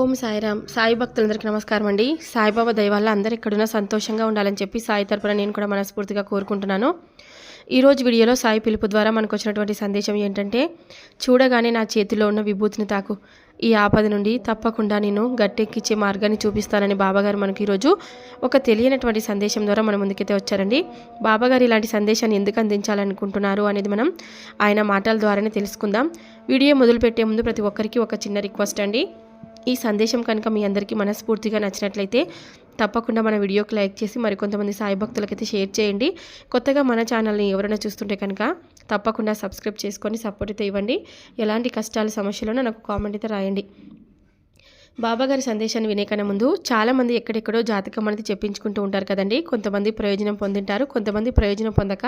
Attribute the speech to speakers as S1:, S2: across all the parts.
S1: ఓం సాయిరామ్. సాయి భక్తులందరికీ నమస్కారం అండి. సాయిబాబా దైవాల అందరూ అందరు ఎక్కడున్నా సంతోషంగా ఉండాలని చెప్పి సాయి తరపున నేను కూడా మనస్ఫూర్తిగా కోరుకుంటున్నాను. ఈరోజు వీడియోలో సాయి పిలుపు ద్వారా మనకు వచ్చినటువంటి సందేశం ఏంటంటే చూడగానే నా చేతిలో ఉన్న విభూతిని తాకు. ఈ ఆపద నుండి తప్పకుండా నేను గట్టెక్కిచ్చే మార్గాన్ని చూపిస్తానని బాబాగారు మనకి ఈరోజు ఒక తెలియనటువంటి సందేశం ద్వారా మన ముందుకైతే వచ్చారండి. బాబాగారు ఇలాంటి సందేశాన్ని ఎందుకు అందించాలనుకుంటున్నారు అనేది మనం ఆయన మాటల ద్వారానే తెలుసుకుందాం. వీడియో మొదలుపెట్టే ముందు ప్రతి ఒక్కరికి ఒక చిన్న రిక్వెస్ట్ అండి. ఈ సందేశం కనుక మీ అందరికీ మనస్ఫూర్తిగా నచ్చినట్లయితే తప్పకుండా మన వీడియోకి లైక్ చేసి మరికొంతమంది సాయి భక్తులకైతే షేర్ చేయండి. కొత్తగా మన ఛానల్ని ఎవరైనా చూస్తుంటే కనుక తప్పకుండా సబ్స్క్రైబ్ చేసుకొని సపోర్ట్ అయితే ఇవ్వండి. ఎలాంటి కష్టాలు సమస్యలను నాకు కామెంట్ అయితే రాయండి. బాబాగారి సందేశాన్ని వినేకన్నా ముందు చాలామంది ఎక్కడెక్కడో జాతకం అనేది చెప్పించుకుంటూ ఉంటారు కదండి. కొంతమంది ప్రయోజనం పొందింటారు కొంతమంది ప్రయోజనం పొందక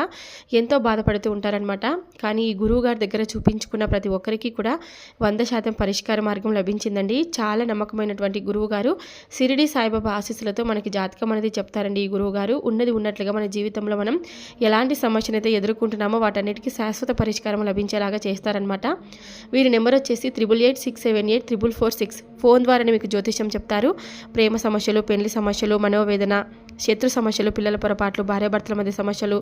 S1: ఎంతో బాధపడుతూ ఉంటారనమాట కానీ ఈ గురువు గారి దగ్గర చూపించుకున్న ప్రతి ఒక్కరికి కూడా వంద శాతం పరిష్కార మార్గం లభించిందండి. చాలా నమ్మకమైనటువంటి గురువు గారు సిరిడి సాయిబాబా ఆశీస్సులతో మనకి జాతకం అనేది చెప్తారండి ఈ గురువు గారు. ఉన్నది ఉన్నట్లుగా మన జీవితంలో మనం ఎలాంటి సమస్యను అయితే ఎదుర్కొంటున్నామో వాటన్నిటికీ శాశ్వత పరిష్కారం లభించేలాగా చేస్తారనమాట వీరి నెంబర్ వచ్చేసి triple eight six seven eight triple four six. Phone ద్వారానే మీకు జ్యోతిష్యం చెప్తారు. ప్రేమ సమస్యలు పెళ్ళి సమస్యలు మనోవేదన శత్రు సమస్యలు పిల్లల పొరపాట్లు భార్యాభర్తల మధ్య సమస్యలు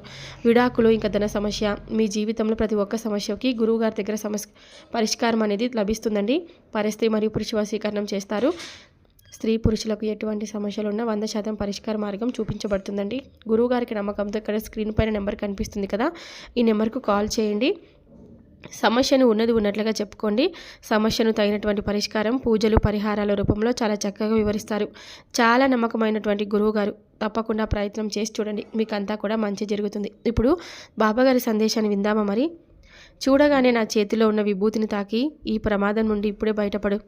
S1: విడాకులు ఇంకా ధన సమస్య మీ జీవితంలో ప్రతి ఒక్క సమస్యకి గురువు గారి దగ్గర సమస్య పరిష్కారం అనేది లభిస్తుందండి. పరిస్థితి మరియు పురుష వశీకరణం చేస్తారు. స్త్రీ పురుషులకు ఎటువంటి సమస్యలు ఉన్నా వంద శాతం పరిష్కార మార్గం చూపించబడుతుందండి. గురువు గారికి నమ్మకంతో ఇక్కడ స్క్రీన్ పైన నెంబర్ కనిపిస్తుంది కదా ఈ నెంబర్కు కాల్ చేయండి. సమస్యను ఉన్నది ఉన్నట్లుగా చెప్పుకోండి. సమస్యను తగినటువంటి పరిష్కారం పూజలు పరిహారాల రూపంలో చాలా చక్కగా వివరిస్తారు. చాలా నమ్మకమైనటువంటి గురువు గారు తప్పకుండా ప్రయత్నం చేసి చూడండి. మీకు అంతా కూడా మంచి జరుగుతుంది. ఇప్పుడు బాబాగారి సందేశాన్ని విందామా మరి? చూడగానే నా చేతిలో ఉన్న విభూతిని తాకి ఈ ప్రమాదం నుండి ఇప్పుడే బయటపడు.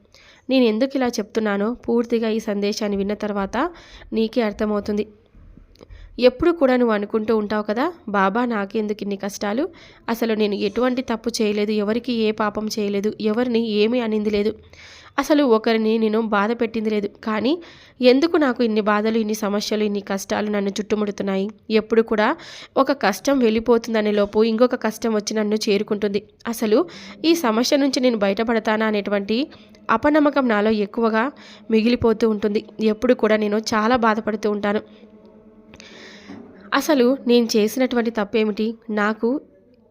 S1: నేను ఎందుకు ఇలా చెప్తున్నానో పూర్తిగా ఈ సందేశాన్ని విన్న తర్వాత నీకే అర్థమవుతుంది. ఎప్పుడు కూడా నువ్వు అనుకుంటూ ఉంటావు కదా బాబా నాకెందుకు ఇన్ని కష్టాలు? అసలు నేను ఎటువంటి తప్పు చేయలేదు ఎవరికి ఏ పాపం చేయలేదు ఎవరిని ఏమీ అనింది లేదు. అసలు ఒకరిని నేను బాధ పెట్టింది లేదు. కానీ ఎందుకు నాకు ఇన్ని బాధలు ఇన్ని సమస్యలు ఇన్ని కష్టాలు నన్ను చుట్టుముడుతున్నాయి? ఎప్పుడు కూడా ఒక కష్టం వెళ్ళిపోతుందనే లోపు ఇంకొక కష్టం వచ్చి నన్ను చేరుకుంటుంది. అసలు ఈ సమస్య నుంచి నేను బయటపడతానా అనేటువంటి అపనమ్మకం నాలో ఎక్కువగా మిగిలిపోతూ ఉంటుంది. ఎప్పుడు కూడా నేను చాలా బాధపడుతూ ఉంటాను. అసలు నేను చేసినటువంటి తప్పేమిటి? నాకు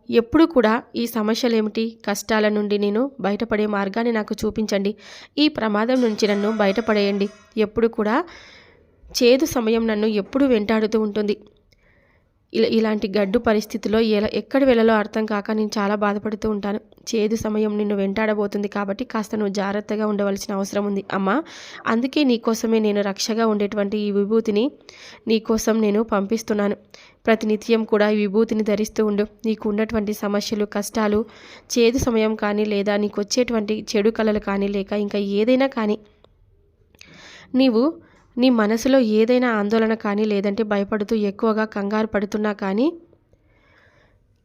S1: ఎప్పుడు కూడా ఈ సమస్యలు ఏమిటి కష్టాల నుండి నేను బయటపడే మార్గాన్ని నాకు చూపించండి. ఈ ప్రమాదం నుంచి నన్ను బయటపడేయండి. ఎప్పుడు కూడా చేదు సమయం నన్ను ఎప్పుడు వెంటాడుతూ ఉంటుంది. ఇలా ఇలాంటి గడ్డు పరిస్థితిలో ఎలా ఎక్కడ వెళ్ళలో అర్థం కాక నేను చాలా బాధపడుతూ ఉంటాను. చేదు సమయం నిన్ను వెంటాడబోతుంది కాబట్టి కాస్త నువ్వు జాగ్రత్తగా ఉండవలసిన అవసరం ఉంది. అమ్మా అందుకే నీకోసమే నేను రక్షగా ఉండేటువంటి ఈ విభూతిని నీకోసం నేను పంపిస్తున్నాను. ప్రతినిత్యం కూడా ఈ విభూతిని ధరిస్తూ ఉండు. నీకు ఉన్నటువంటి సమస్యలు కష్టాలు చేదు సమయం కానీ లేదా నీకు వచ్చేటువంటి చెడు కళలు కానీ లేక ఇంకా ఏదైనా కానీ నీవు నీ మనసులో ఏదైనా ఆందోళన కానీ లేదంటే భయపడుతూ ఎక్కువగా కంగారు పడుతున్నా కానీ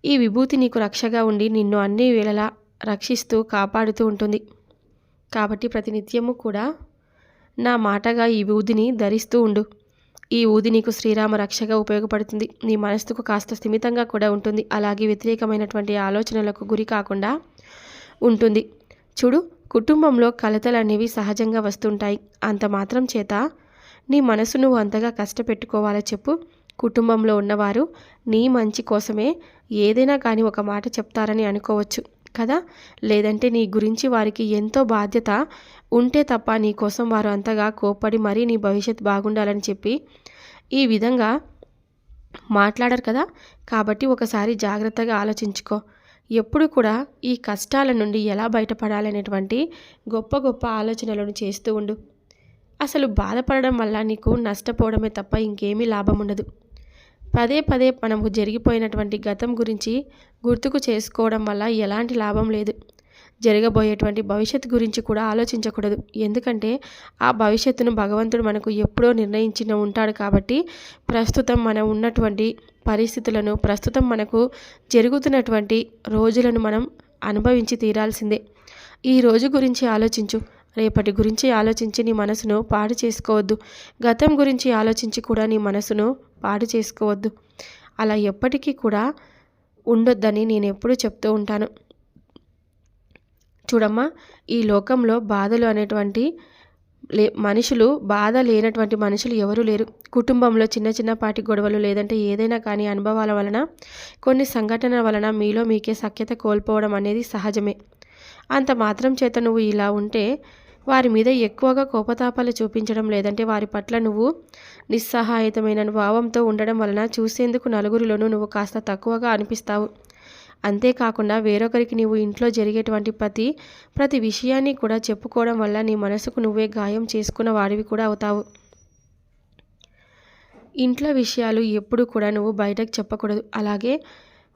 S1: ఈ విభూతి నీకు రక్షగా ఉండి నిన్ను అన్ని వేళలా రక్షిస్తూ కాపాడుతూ ఉంటుంది. కాబట్టి ప్రతినిత్యము కూడా నా మాటగా ఈ ఊదిని ధరిస్తూ ఉండు. ఈ ఊది నీకు శ్రీరామ రక్షగా ఉపయోగపడుతుంది. నీ మనసుకు కాస్త స్థిమితంగా కూడా ఉంటుంది. అలాగే వ్యతిరేకమైనటువంటి ఆలోచనలకు గురి కాకుండా ఉంటుంది. చూడు కుటుంబంలో కలతలు అనేవి సహజంగా వస్తుంటాయి. అంత మాత్రం చేత నీ మనసు నువ్వు అంతగా కష్టపెట్టుకోవాలో చెప్పు. కుటుంబంలో ఉన్నవారు నీ మంచి కోసమే ఏదైనా కానీ ఒక మాట చెప్తారని అనుకోవచ్చు కదా? లేదంటే నీ గురించి వారికి ఎంతో బాధ్యత ఉంటే తప్ప నీ కోసం వారు అంతగా కోప్పడి మరీ నీ భవిష్యత్ బాగుండాలని చెప్పి ఈ విధంగా మాట్లాడరు కదా? కాబట్టి ఒకసారి జాగ్రత్తగా ఆలోచించుకో. ఎప్పుడు కూడా ఈ కష్టాల నుండి ఎలా బయటపడాలనేటువంటి గొప్ప గొప్ప ఆలోచనలను చేస్తూ ఉండు. అసలు బాధపడడం వల్ల నీకు నష్టపోవడమే తప్ప ఇంకేమీ లాభం ఉండదు పదే పదే మనకు జరిగిపోయినటువంటి గతం గురించి గుర్తుకు చేసుకోవడం వల్ల ఎలాంటి లాభం లేదు. జరగబోయేటువంటి భవిష్యత్ గురించి కూడా ఆలోచించకూడదు. ఎందుకంటే ఆ భవిష్యత్తును భగవంతుడు మనకు ఎప్పుడో నిర్ణయించిన ఉంటాడు కాబట్టి ప్రస్తుతం మనం ఉన్నటువంటి పరిస్థితులను ప్రస్తుతం మనకు జరుగుతున్నటువంటి రోజులను మనం అనుభవించి తీరాల్సిందే. ఈ రోజు గురించి ఆలోచించు. రేపటి గురించి ఆలోచించి నీ మనసును పాడు చేసుకోవద్దు. గతం గురించి ఆలోచించి కూడా నీ మనసును పాడు చేసుకోవద్దు. అలా ఎప్పటికీ కూడా ఉండొద్దని నేను ఎప్పుడూ చెప్తూ ఉంటాను. చూడమ్మా ఈ లోకంలో బాధలు అనేటువంటి లే మనుషులు బాధ లేనటువంటి మనుషులు ఎవరూ లేరు. కుటుంబంలో చిన్న చిన్నపాటి గొడవలు లేదంటే ఏదైనా కానీ అనుభవాల వలన కొన్ని సంఘటనల వలన మీలో మీకే సఖ్యత కోల్పోవడం అనేది సహజమే. అంత మాత్రం చేత నువ్వు ఇలా ఉంటే వారి మీద ఎక్కువగా కోపతాపాలు చూపించడం లేదంటే వారి పట్ల నువ్వు నిస్సహాయతమైన భావంతో ఉండడం వలన చూసేందుకు నలుగురిలోనూ నువ్వు కాస్త తక్కువగా అనిపిస్తావు. అంతేకాకుండా వేరొకరికి నీవు ఇంట్లో జరిగేటువంటి ప్రతి ప్రతి విషయాన్ని కూడా చెప్పుకోవడం వల్ల నీ మనసుకు నువ్వే గాయం చేసుకున్న వాడివి కూడా అవుతావు. ఇంట్లో విషయాలు ఎప్పుడు కూడా నువ్వు బయటకు చెప్పకూడదు. అలాగే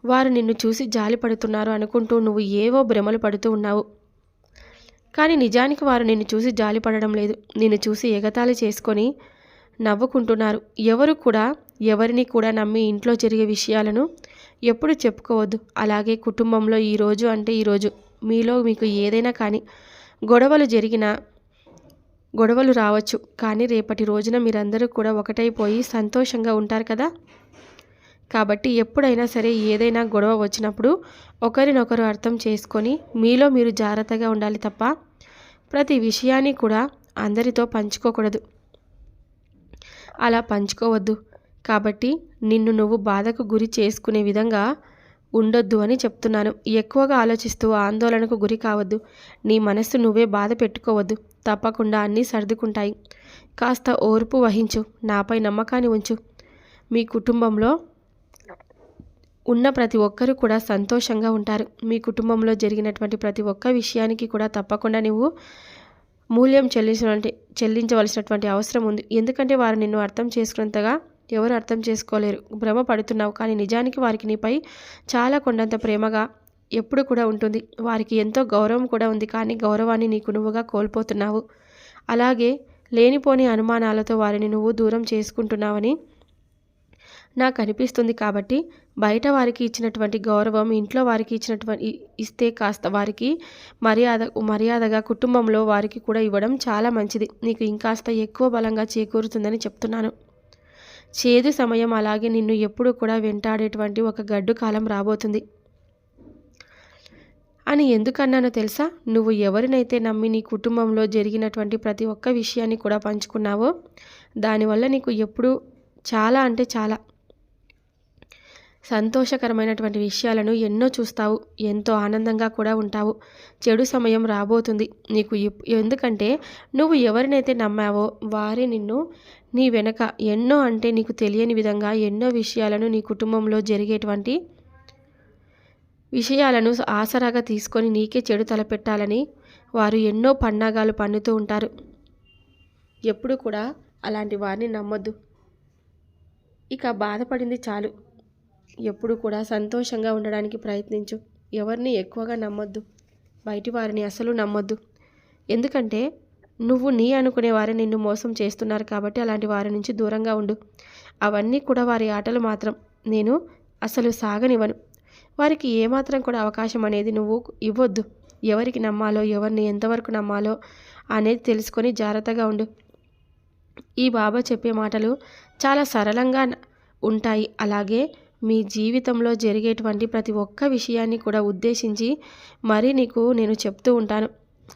S1: వారు నిన్ను చూసి జాలి పడుతున్నారు అనుకుంటూ నువ్వు ఏవో భ్రమలు పడుతూ ఉన్నావు. కానీ నిజానికి వారు నిన్ను చూసి జాలి పడడం లేదు. నిన్ను చూసి ఎగతాళి చేసుకొని నవ్వుకుంటున్నారు. ఎవరు కూడా ఎవరిని కూడా నమ్మి ఇంట్లో జరిగే విషయాలను ఎప్పుడు చెప్పుకోవద్దు. అలాగే కుటుంబంలో ఈరోజు అంటే ఈరోజు మీలో మీకు ఏదైనా కానీ గొడవలు జరిగిన గొడవలు రావచ్చు. కానీ రేపటి రోజున మీరందరూ కూడా ఒకటైపోయి సంతోషంగా ఉంటారు కదా? కాబట్టి ఎప్పుడైనా సరే ఏదైనా గొడవ వచ్చినప్పుడు ఒకరినొకరు అర్థం చేసుకొని మీలో మీరు జాగ్రత్తగా ఉండాలి తప్ప ప్రతి విషయాన్ని కూడా అందరితో పంచుకోకూడదు. అలా పంచుకోవద్దు. కాబట్టి నిన్ను నువ్వు బాధకు గురి చేసుకునే విధంగా ఉండొద్దు అని చెప్తున్నాను. ఎక్కువగా ఆలోచిస్తూ ఆందోళనకు గురి కావద్దు. నీ మనస్సు నువ్వే బాధ పెట్టుకోవద్దు. తప్పకుండా అన్నీ సర్దుకుంటాయి. కాస్త ఓర్పు వహించు. నాపై నమ్మకాన్ని ఉంచు. మీ కుటుంబంలో ఉన్న ప్రతి ఒక్కరు కూడా సంతోషంగా ఉంటారు. మీ కుటుంబంలో జరిగినటువంటి ప్రతి ఒక్క విషయానికి కూడా తప్పకుండా నువ్వు మూల్యం చెల్లించినటువంటి చెల్లించవలసినటువంటి అవసరం ఉంది. ఎందుకంటే వారు నిన్ను అర్థం చేసుకున్నంతగా ఎవరు అర్థం చేసుకోలేరు. భ్రమ పడుతున్నావు కానీ నిజానికి వారికి నీపై చాలా కొండంత ప్రేమగా ఎప్పుడు కూడా ఉంటుంది. వారికి ఎంతో గౌరవం కూడా ఉంది కానీ గౌరవాన్ని నీకు నువ్వుగా కోల్పోతున్నావు. అలాగే లేనిపోని అనుమానాలతో వారిని నువ్వు దూరం చేసుకుంటున్నావని నాకు అనిపిస్తుంది కాబట్టి బయట వారికి ఇచ్చినటువంటి గౌరవం ఇంట్లో వారికి ఇచ్చినటువంటి ఇస్తే కాస్త వారికి మర్యాద మర్యాదగా కుటుంబంలో వారికి కూడా ఇవ్వడం చాలా మంచిది. నీకు ఇంకాస్త ఎక్కువ బలంగా చేకూరుతుందని చెప్తున్నాను. చేదు సమయం అలాగే నిన్ను ఎప్పుడూ కూడా వెంటాడేటువంటి ఒక గడ్డు కాలం రాబోతుంది. అని ఎందుకన్నానో తెలుసా? నువ్వు ఎవరినైతే నమ్మి నీ కుటుంబంలో జరిగినటువంటి ప్రతి ఒక్క విషయాన్ని కూడా పంచుకున్నావో దానివల్ల నీకు ఎప్పుడూ చాలా అంటే చాలా సంతోషకరమైనటువంటి విషయాలను ఎన్నో చూస్తావు ఎంతో ఆనందంగా కూడా ఉంటావు. చెడు సమయం రాబోతుంది. నీకు ఎందుకంటే నువ్వు ఎవరినైతే నమ్మావో వారే నిన్ను నీ వెనక ఎన్నో అంటే నీకు తెలియని విధంగా ఎన్నో విషయాలను నీ కుటుంబంలో జరిగేటువంటి విషయాలను ఆసరాగా తీసుకొని నీకే చెడు తలపెట్టాలని వారు ఎన్నో పన్నాగాలు పన్నుతూ ఉంటారు. ఎప్పుడు కూడా అలాంటి వారిని నమ్మొద్దు. ఇక బాధపడింది చాలు. ఎప్పుడు కూడా సంతోషంగా ఉండడానికి ప్రయత్నించు. ఎవరిని ఎక్కువగా నమ్మొద్దు. బయటి వారిని అసలు నమ్మొద్దు. ఎందుకంటే నువ్వు నీ అనుకునే వారే నిన్ను మోసం చేస్తున్నారు కాబట్టి అలాంటి వారి నుంచి దూరంగా ఉండు. అవన్నీ కూడా వారి ఆటలు మాత్రం. నేను అసలు సాగనివ్వను. వారికి ఏమాత్రం కూడా అవకాశం అనేది నువ్వు ఇవ్వద్దు. ఎవరికి నమ్మాలో ఎవరిని ఎంతవరకు నమ్మాలో అనేది తెలుసుకొని జాగ్రత్తగా ఉండు. ఈ బాబా చెప్పే మాటలు చాలా సరళంగా ఉంటాయి. అలాగే మీ జీవితంలో జరిగేటువంటి ప్రతి ఒక్క విషయాన్ని కూడా ఉద్దేశించి మరీ నీకు నేను చెప్తూ ఉంటాను.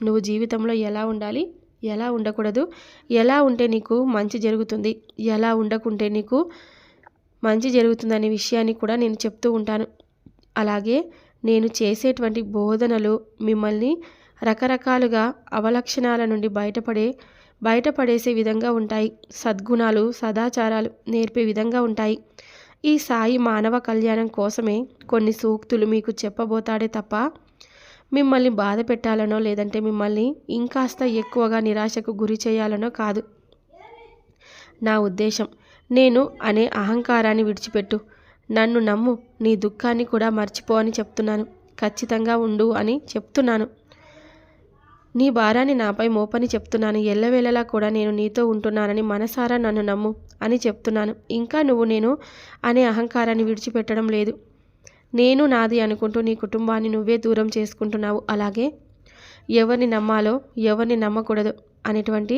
S1: నువ్వు జీవితంలో ఎలా ఉండాలి? ఎలా ఉండకూడదు? ఎలా ఉంటే నీకు మంచి జరుగుతుంది? ఎలా ఉండకుంటే నీకు మంచి జరుగుతుందనే విషయాన్ని కూడా నేను చెప్తూ ఉంటాను. అలాగే నేను చేసేటువంటి బోధనలు మిమ్మల్ని రకరకాలుగా అవలక్షణాల నుండి బయటపడే బయటపడేసే విధంగా ఉంటాయి. సద్గుణాలు సదాచారాలు నేర్పే విధంగా ఉంటాయి. ఈ సాయి మానవ కళ్యాణం కోసమే కొన్ని సూక్తులు మీకు చెప్పబోతాడే తప్ప మిమ్మల్ని బాధ పెట్టాలనో లేదంటే మిమ్మల్ని ఇంకాస్త ఎక్కువగా నిరాశకు గురి చేయాలనో కాదు. నా ఉద్దేశం నేను అనే అహంకారాన్ని విడిచిపెట్టు. నన్ను నమ్ము నీ దుఃఖాన్ని కూడా మర్చిపో అని చెప్తున్నాను. ఖచ్చితంగా ఉండు అని చెప్తున్నాను. నీ భారాన్ని నాపై మోపని చెప్తున్నాను. ఎల్లవేళలా కూడా నేను నీతో ఉంటున్నానని మనసారా నన్ను నమ్ము అని చెప్తున్నాను. ఇంకా నువ్వు నేను అనే అహంకారాన్ని విడిచిపెట్టడం లేదు. నేను నాది అనుకుంటూ నీ కుటుంబాన్ని నువ్వే దూరం చేసుకుంటున్నావు. అలాగే ఎవరిని నమ్మాలో ఎవరిని నమ్మకూడదు అనేటువంటి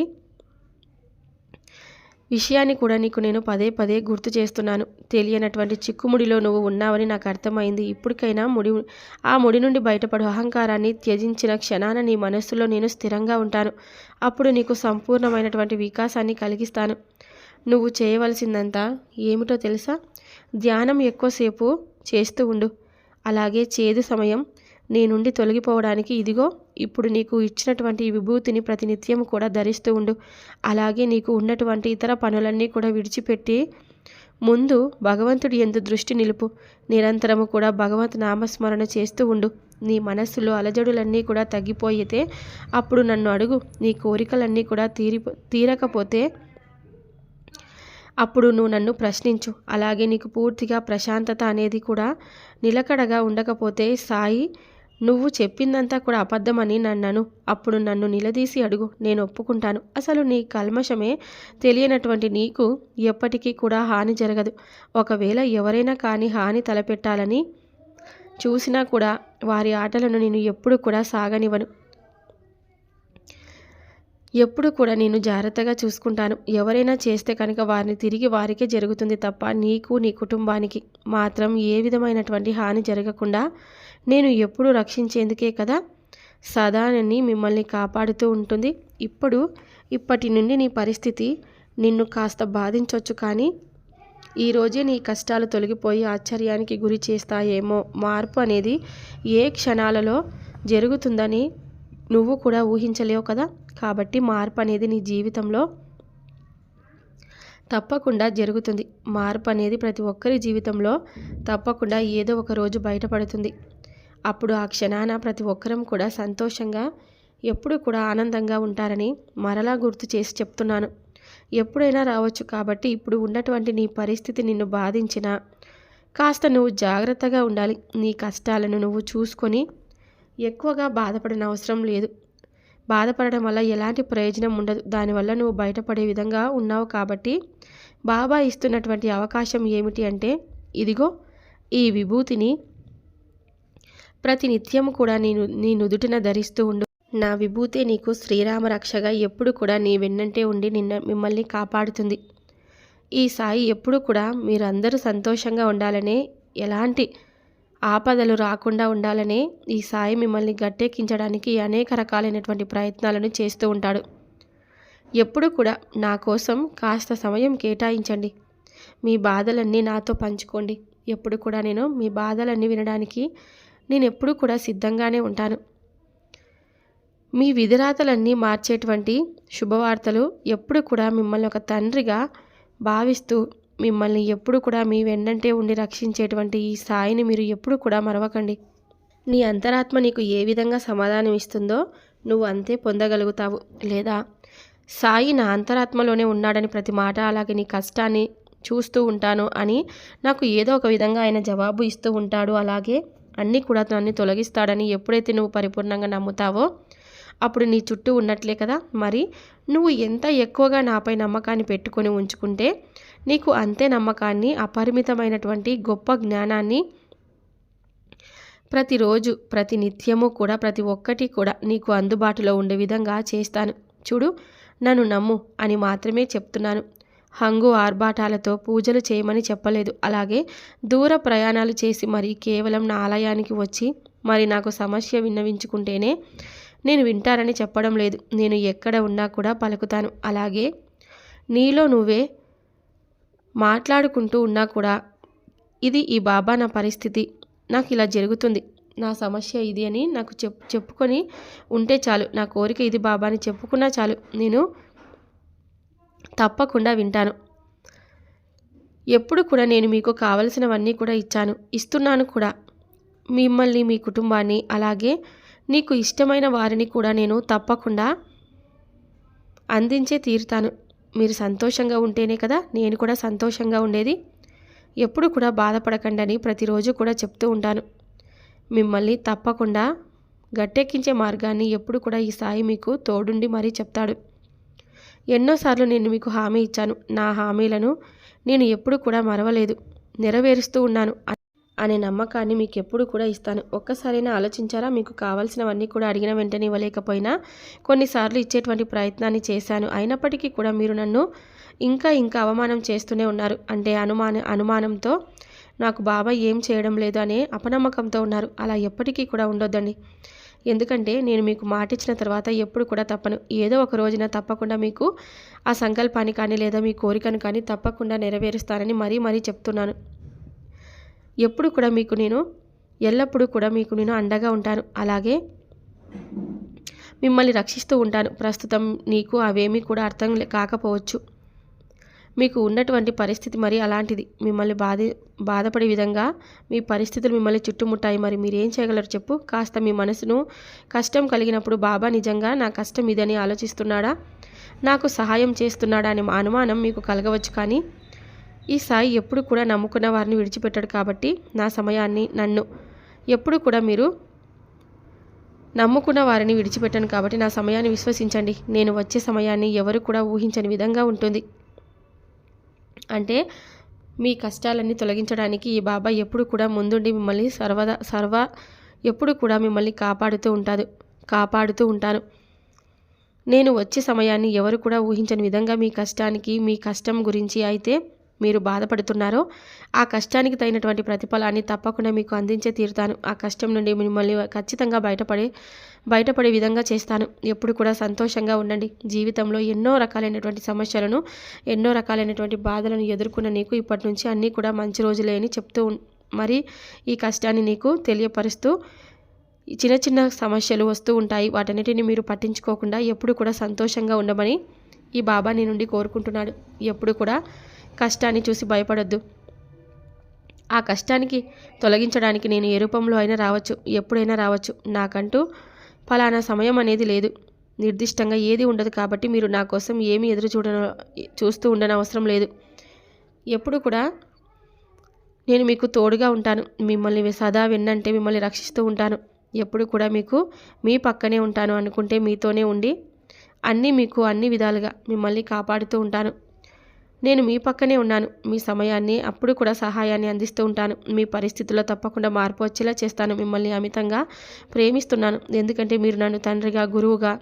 S1: విషయాన్ని కూడా నీకు నేను పదే పదే గుర్తు చేస్తున్నాను. తెలియనటువంటి చిక్కుముడిలో నువ్వు ఉన్నావని నాకు అర్థమైంది. ఇప్పటికైనా ముడి ఆ ముడి నుండి బయటపడు. అహంకారాన్ని త్యజించిన క్షణాన నీ మనస్సులో నేను స్థిరంగా ఉంటాను. అప్పుడు నీకు సంపూర్ణమైనటువంటి వికాసాన్ని కలిగిస్తాను. నువ్వు చేయవలసిందంతా ఏమిటో తెలుసా? ధ్యానం ఎక్కువసేపు చేస్తూ ఉండు. అలాగే చేదు సమయం నీ నుండి తొలగిపోవడానికి ఇదిగో ఇప్పుడు నీకు ఇచ్చినటువంటి ఈ విభూతిని ప్రతినిత్యం కూడా ధరిస్తూ ఉండు. అలాగే నీకు ఉన్నటువంటి ఇతర పనులన్నీ కూడా విడిచిపెట్టి ముందు భగవంతుడి ఎందు దృష్టి నిలుపు. నిరంతరము కూడా భగవంతు నామస్మరణ చేస్తూ ఉండు. నీ మనస్సులో అలజడులన్నీ కూడా తగ్గిపోయితే అప్పుడు నన్ను అడుగు. నీ కోరికలన్నీ కూడా తీరి తీరకపోతే అప్పుడు నువ్వు నన్ను ప్రశ్నించు. అలాగే నీకు పూర్తిగా ప్రశాంతత అనేది కూడా నిలకడగా ఉండకపోతే సాయి నువ్వు చెప్పిందంతా కూడా అబద్ధమని నన్నను. అప్పుడు నన్ను నిలదీసి అడుగు నేను ఒప్పుకుంటాను. అసలు నీ కల్మషమే తెలియనటువంటి నీకు ఎప్పటికీ కూడా హాని జరగదు. ఒకవేళ ఎవరైనా కానీ హాని తలపెట్టాలని చూసినా కూడా వారి ఆటలను నేను ఎప్పుడు కూడా సాగనివ్వను. ఎప్పుడు కూడా నేను జాగ్రత్తగా చూసుకుంటాను. ఎవరైనా చేస్తే కనుక వారిని తిరిగి వారికే జరుగుతుంది తప్ప నీకు నీ కుటుంబానికి మాత్రం ఏ విధమైనటువంటి హాని జరగకుండా నేను ఎప్పుడు రక్షించేందుకే కదా? సదానని మిమ్మల్ని కాపాడుతూ ఉంటుంది. ఇప్పుడు ఇప్పటి నుండి నీ పరిస్థితి నిన్ను కాస్త బాధించవచ్చు కానీ ఈరోజే నీ కష్టాలు తొలగిపోయి ఆశ్చర్యానికి గురి చేస్తాయేమో. మార్పు అనేది ఏ క్షణాలలో జరుగుతుందని నువ్వు కూడా ఊహించలేవు కదా? కాబట్టి మార్పు అనేది నీ జీవితంలో తప్పకుండా జరుగుతుంది. మార్పు అనేది ప్రతి ఒక్కరి జీవితంలో తప్పకుండా ఏదో ఒక రోజు బయటపడుతుంది. అప్పుడు ఆ క్షణాన ప్రతి ఒక్కరం కూడా సంతోషంగా ఎప్పుడు కూడా ఆనందంగా ఉంటారని మరలా గుర్తు చేసి చెప్తున్నాను. ఎప్పుడైనా రావచ్చు కాబట్టి ఇప్పుడు ఉన్నటువంటి నీ పరిస్థితి నిన్ను బాధించిన కాస్త నువ్వు జాగ్రత్తగా ఉండాలి. నీ కష్టాలను నువ్వు చూసుకొని ఎక్కువగా బాధపడిన అవసరం లేదు. బాధపడడం వల్ల ఎలాంటి ప్రయోజనం ఉండదు. దానివల్ల నువ్వు బయటపడే విధంగా ఉన్నావు కాబట్టి బాబా ఇస్తున్నటువంటి అవకాశం ఏమిటి అంటే ఇదిగో ఈ విభూతిని ప్రతినిత్యము కూడా నేను నీ నుదుటిన ధరిస్తూ ఉండు. నా విభూతే నీకు శ్రీరామ రక్షగా ఎప్పుడు కూడా నీ వెన్నంటే ఉండి నిన్న మిమ్మల్ని కాపాడుతుంది. ఈ సాయి ఎప్పుడు కూడా మీరందరూ సంతోషంగా ఉండాలనే ఎలాంటి ఆపదలు రాకుండా ఉండాలనే ఈ సాయి మిమ్మల్ని గట్టెక్కించడానికి అనేక రకాలైనటువంటి ప్రయత్నాలను చేస్తూ ఉంటాడు. ఎప్పుడు కూడా నా కోసం కాస్త సమయం కేటాయించండి. మీ బాధలన్నీ నాతో పంచుకోండి. ఎప్పుడు కూడా నేను మీ బాధలన్నీ వినడానికి నేను ఎప్పుడూ కూడా సిద్ధంగానే ఉంటాను. మీ విధిరాతలన్నీ మార్చేటువంటి శుభవార్తలు ఎప్పుడు కూడా మిమ్మల్ని ఒక తండ్రిగా భావిస్తూ మిమ్మల్ని ఎప్పుడు కూడా మీ వెన్నంటే ఉండి రక్షించేటువంటి ఈ సాయిని మీరు ఎప్పుడు కూడా మరవకండి. నీ అంతరాత్మ నీకు ఏ విధంగా సమాధానం ఇస్తుందో నువ్వు అంతే పొందగలుగుతావు. లేదా సాయి నా అంతరాత్మలోనే ఉన్నాడని ప్రతి మాట అలాగే నీ కష్టాన్ని చూస్తూ ఉంటాను అని నాకు ఏదో ఒక విధంగా ఆయన జవాబు ఇస్తూ ఉంటాడు. అలాగే అన్నీ కూడా నన్ను తొలగిస్తాడని ఎప్పుడైతే నువ్వు పరిపూర్ణంగా నమ్ముతావో అప్పుడు నీ చుట్టూ ఉన్నట్లే కదా. మరి నువ్వు ఎంత ఎక్కువగా నాపై నమ్మకాన్ని పెట్టుకొని ఉంచుకుంటే నీకు అంతే నమ్మకాన్ని అపరిమితమైనటువంటి గొప్ప జ్ఞానాన్ని ప్రతిరోజు ప్రతి నిత్యము కూడా ప్రతి ఒక్కటి కూడా నీకు అందుబాటులో ఉండే విధంగా చేస్తాను. చూడు నన్ను నమ్ము అని మాత్రమే చెప్తున్నాను. హంగు ఆర్భాటాలతో పూజలు చేయమని చెప్పలేదు. అలాగే దూర ప్రయాణాలు చేసి మరి కేవలం నా ఆలయానికి వచ్చి మరి నాకు సమస్య విన్నవించుకుంటేనే నేను వింటారని చెప్పడం లేదు. నేను ఎక్కడ ఉన్నా కూడా పలుకుతాను. అలాగే నీలో నువ్వే మాట్లాడుకుంటూ ఉన్నా కూడా ఇది ఈ బాబా నా పరిస్థితి. నాకు ఇలా జరుగుతుంది. నా సమస్య ఇది అని నాకు చెప్ చెప్పుకొని ఉంటే చాలు. నా కోరిక ఇది బాబా అని చెప్పుకున్నా చాలు. నేను తప్పకుండా వింటాను. ఎప్పుడు కూడా నేను మీకు కావలసినవన్నీ కూడా ఇచ్చాను. ఇస్తున్నాను కూడా. మిమ్మల్ని మీ కుటుంబాన్ని అలాగే నీకు ఇష్టమైన వారిని కూడా నేను తప్పకుండా అందించే తీరుతాను. మీరు సంతోషంగా ఉంటేనే కదా నేను కూడా సంతోషంగా ఉండేది. ఎప్పుడు కూడా బాధపడకండి అని ప్రతిరోజు కూడా చెప్తూ ఉంటాను. మిమ్మల్ని తప్పకుండా గట్టెక్కించే మార్గాన్ని ఎప్పుడు కూడా ఈ సాయి మీకు తోడుండి మరీ చెప్తాడు. ఎన్నోసార్లు నేను మీకు హామీ ఇచ్చాను. నా హామీలను నేను ఎప్పుడు కూడా మరవలేదు. నెరవేరుస్తూ ఉన్నాను అనే నమ్మకాన్ని మీకు ఎప్పుడు కూడా ఇస్తాను. ఒక్కసారైనా ఆలోచించారా? మీకు కావాల్సినవన్నీ కూడా అడిగిన వెంటనే ఇవ్వలేకపోయినా కొన్నిసార్లు ఇచ్చేటువంటి ప్రయత్నాన్ని చేశాను. అయినప్పటికీ కూడా మీరు నన్ను ఇంకా ఇంకా అవమానం చేస్తూనే ఉన్నారు. అంటే అనుమాన అనుమానంతో నాకు బాబాయ్ ఏం చేయడం లేదు అనే అపనమ్మకంతో ఉన్నారు. అలా ఎప్పటికీ కూడా ఉండొద్దండి. ఎందుకంటే నేను మీకు మాట ఇచ్చిన తర్వాత ఎప్పుడు కూడా తప్పను. ఏదో ఒక రోజున తప్పకుండా మీకు ఆ సంకల్పాన్ని కానీ లేదా మీ కోరికను కానీ తప్పకుండా నెరవేరుస్తానని మరీ మరీ చెప్తున్నాను. ఎప్పుడు కూడా మీకు నేను ఎల్లప్పుడూ కూడా మీకు నేను అండగా ఉంటాను. అలాగే మిమ్మల్ని రక్షిస్తూ ఉంటాను. ప్రస్తుతం నీకు అవేమీ కూడా అర్థం కాకపోవచ్చు. మీకు ఉన్నటువంటి పరిస్థితి మరి అలాంటిది. మిమ్మల్ని బాధ బాధపడే విధంగా మీ పరిస్థితులు మిమ్మల్ని చుట్టుముట్టాయి. మరి మీరు ఏం చేయగలరు చెప్పు. కాస్త మీ మనసును కష్టం కలిగినప్పుడు బాబా నిజంగా నా కష్టం ఇదని ఆలోచిస్తున్నాడా? నాకు సహాయం చేస్తున్నాడా అనే అనుమానం మీకు కలగవచ్చు కానీ ఈ సాయి ఎప్పుడు కూడా నమ్ముకున్న వారిని విడిచిపెట్టాడు కాబట్టి నా సమయాన్ని నన్ను ఎప్పుడు కూడా మీరు నమ్ముకున్న వారిని విడిచిపెట్టాను కాబట్టి నా సమయాన్ని విశ్వసించండి. నేను వచ్చే సమయాన్ని ఎవరు కూడా ఊహించని విధంగా ఉంటుంది. అంటే మీ కష్టాలన్నీ తొలగించడానికి ఈ బాబా ఎప్పుడు కూడా ముందుండి మిమ్మల్ని సర్వదా సర్వ ఎప్పుడు కూడా మిమ్మల్ని కాపాడుతూ ఉంటారు కాపాడుతూ ఉంటాను నేను వచ్చే సమయాన్ని ఎవరు కూడా ఊహించని విధంగా మీ కష్టానికి మీ కష్టం గురించి అయితే మీరు బాధపడుతున్నారో ఆ కష్టానికి తగినటువంటి ప్రతిఫలాన్ని తప్పకుండా మీకు అందించే తీరుతాను. ఆ కష్టం నుండి మిమ్మల్ని ఖచ్చితంగా బయటపడే బయటపడే విధంగా చేస్తాను. ఎప్పుడు కూడా సంతోషంగా ఉండండి. జీవితంలో ఎన్నో రకాలైనటువంటి సమస్యలను ఎన్నో రకాలైనటువంటి బాధలను ఎదుర్కొన్న నీకు ఇప్పటి నుంచి అన్నీ కూడా మంచి రోజులే అని చెప్తూ మరి ఈ కష్టాన్ని నీకు తెలియపరుస్తూ చిన్న చిన్న సమస్యలు వస్తూ ఉంటాయి. వాటన్నిటిని మీరు పట్టించుకోకుండా ఎప్పుడు కూడా సంతోషంగా ఉండమని ఈ బాబా నీ నుండి కోరుకుంటున్నాడు. ఎప్పుడు కూడా కష్టాన్ని చూసి భయపడొద్దు. ఆ కష్టానికి తొలగించడానికి నేను ఏ రూపంలో అయినా రావచ్చు. ఎప్పుడైనా రావచ్చు. నాకంటూ ఫలానా సమయం అనేది లేదు. నిర్దిష్టంగా ఏది ఉండదు కాబట్టి మీరు నా కోసం ఏమి ఎదురు చూడ చూస్తూ ఉండని అవసరం లేదు. ఎప్పుడు కూడా నేను మీకు తోడుగా ఉంటాను. మిమ్మల్ని సదా విన్నంటే మిమ్మల్ని రక్షిస్తూ ఉంటాను. ఎప్పుడు కూడా మీకు మీ పక్కనే ఉంటాను అనుకుంటే మీతోనే ఉండి అన్నీ మీకు అన్ని విధాలుగా మిమ్మల్ని కాపాడుతూ ఉంటాను. నేను మీ పక్కనే ఉన్నాను. మీ సమయాన్ని అప్పుడు కూడా సహాయాన్ని అందిస్తూ ఉంటాను. మీ పరిస్థితుల్లో తప్పకుండా మార్పు వచ్చేలా చేస్తాను. మిమ్మల్ని అమితంగా ప్రేమిస్తున్నాను. ఎందుకంటే మీరు నన్ను తండ్రిగా గురువుగా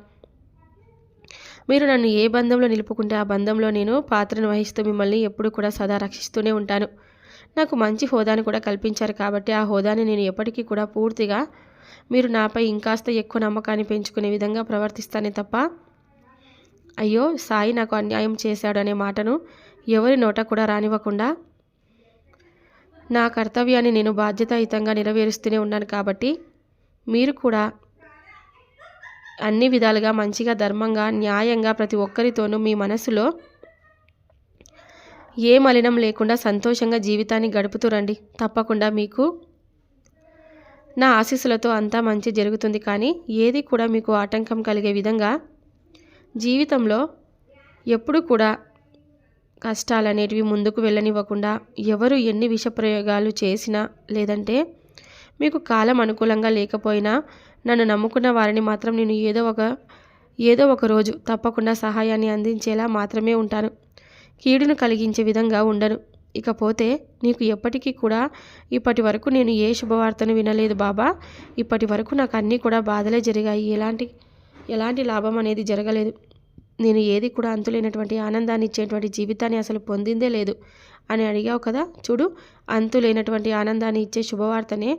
S1: మీరు నన్ను ఏ బంధంలో నిలుపుకుంటే ఆ బంధంలో నేను పాత్రను వహిస్తూ మిమ్మల్ని ఎప్పుడు కూడా సదా రక్షిస్తూనే ఉంటాను. నాకు మంచి హోదాను కూడా కల్పించారు కాబట్టి ఆ హోదాని నేను ఎప్పటికీ కూడా పూర్తిగా మీరు నాపై ఇంకాస్త ఎక్కువ నమ్మకాన్ని పెంచుకునే విధంగా ప్రవర్తిస్తానే తప్ప అయ్యో సాయి నాకు అన్యాయం చేశాడు అనే మాటను ఎవరి నోట కూడా రానివ్వకుండా నా కర్తవ్యాన్ని నేను బాధ్యతాయుతంగా నెరవేరుస్తూనే ఉన్నాను కాబట్టి మీరు కూడా అన్ని విధాలుగా మంచిగా ధర్మంగా న్యాయంగా ప్రతి ఒక్కరితోనూ మీ మనసులో ఏ మలినం లేకుండా సంతోషంగా జీవితాన్ని గడుపుతూ రండి. తప్పకుండా మీకు నా ఆశీస్సులతో అంతా మంచి జరుగుతుంది. కానీ ఏది కూడా మీకు ఆటంకం కలిగే విధంగా జీవితంలో ఎప్పుడు కూడా కష్టాలు అనేటివి ముందుకు వెళ్ళనివ్వకుండా ఎవరు ఎన్ని విషప్రయోగాలు చేసినా లేదంటే మీకు కాలం అనుకూలంగా లేకపోయినా నన్ను నమ్ముకున్న వారిని మాత్రం నేను ఏదో ఒక ఏదో ఒక రోజు తప్పకుండా సహాయాన్ని అందించేలా మాత్రమే ఉంటాను. కీడును కలిగించే విధంగా ఉండను. ఇకపోతే నీకు ఎప్పటికీ కూడా ఇప్పటి వరకు నేను ఏ శుభవార్తను వినలేదు బాబా. ఇప్పటి వరకు నాకు అన్నీ కూడా బాధలే జరిగాయి. ఎలాంటి ఎలాంటి లాభం అనేది జరగలేదు. నేను ఏది కూడా అంతులేనటువంటి ఆనందాన్ని ఇచ్చేటువంటి జీవితాన్ని అసలు పొందిందే లేదు అని అడిగావు కదా. చూడు అంతులేనటువంటి ఆనందాన్ని ఇచ్చే శుభవార్తనే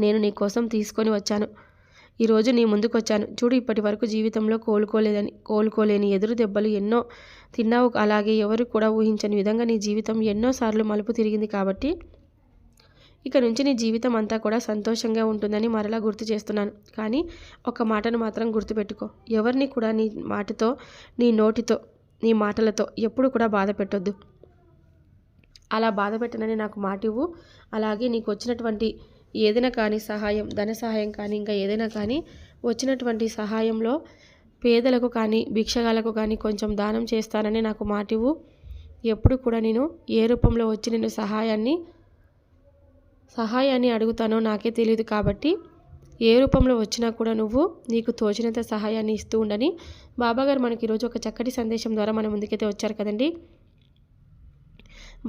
S1: నేను నీ కోసం తీసుకొని వచ్చాను. ఈరోజు నీ ముందుకు వచ్చాను చూడు ఇప్పటి వరకు జీవితంలో కోలుకోలేదని కోలుకోలేని ఎదురు దెబ్బలు ఎన్నో తిన్నావు. అలాగే ఎవరు కూడా ఊహించని విధంగా నీ జీవితం ఎన్నోసార్లు మలుపు తిరిగింది కాబట్టి ఇక నుంచి నీ జీవితం అంతా కూడా సంతోషంగా ఉంటుందని మరలా గుర్తు చేస్తున్నాను. కానీ ఒక మాటను మాత్రం గుర్తుపెట్టుకో. ఎవరిని కూడా నీ మాటతో నీ నోటితో నీ మాటలతో ఎప్పుడు కూడా బాధ పెట్టొద్దు. అలా బాధ పెట్టనని నాకు మాట ఇవ్వు. అలాగే నీకు వచ్చినటువంటి ఏదైనా కానీ సహాయం ధన సహాయం కానీ ఇంకా ఏదైనా కానీ వచ్చినటువంటి సహాయంలో పేదలకు కానీ భిక్షగాలకు కానీ కొంచెం దానం చేస్తానని నాకు మాట ఇవ్వు. ఎప్పుడు కూడా నేను ఏ రూపంలో వచ్చి నేను సహాయాన్ని సహాయాన్ని అడుగుతానో నాకే తెలియదు కాబట్టి ఏ రూపంలో వచ్చినా కూడా నువ్వు నీకు తోచినంత సహాయాన్ని ఇస్తూ ఉండని. బాబాగారు మనకి ఈరోజు ఒక చక్కటి సందేశం ద్వారా మన ముందుకైతే వచ్చారు కదండి.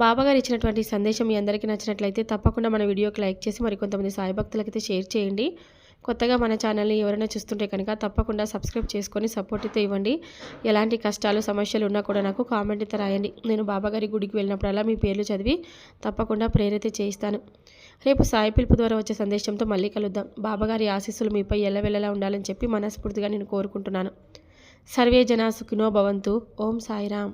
S1: బాబాగారు ఇచ్చినటువంటి సందేశం మీ అందరికీ నచ్చినట్లయితే తప్పకుండా మన వీడియోకి లైక్ చేసి మరి కొంతమంది సాయి భక్తులకైతే షేర్ చేయండి. కొత్తగా మన ఛానల్ని ఎవరైనా చూస్తుంటే కనుక తప్పకుండా సబ్స్క్రైబ్ చేసుకొని సపోర్ట్ అయితే ఇవ్వండి. ఎలాంటి కష్టాలు సమస్యలు ఉన్నా కూడా నాకు కామెంట్ అయితే రాయండి. నేను బాబాగారి గుడికి వెళ్ళినప్పుడల్లా మీ పేర్లు చదివి తప్పకుండా ప్రేరైతే చేయిస్తాను. రేపు సాయి పిలుపు ద్వారా వచ్చే సందేశంతో మళ్ళీ కలుద్దాం. బాబాగారి ఆశీస్సులు మీపై ఎల్లవెల్లలా ఉండాలని చెప్పి మనస్ఫూర్తిగా నేను కోరుకుంటున్నాను. సర్వే జనా సుఖినో భవంతు. ఓం సాయిరామ్.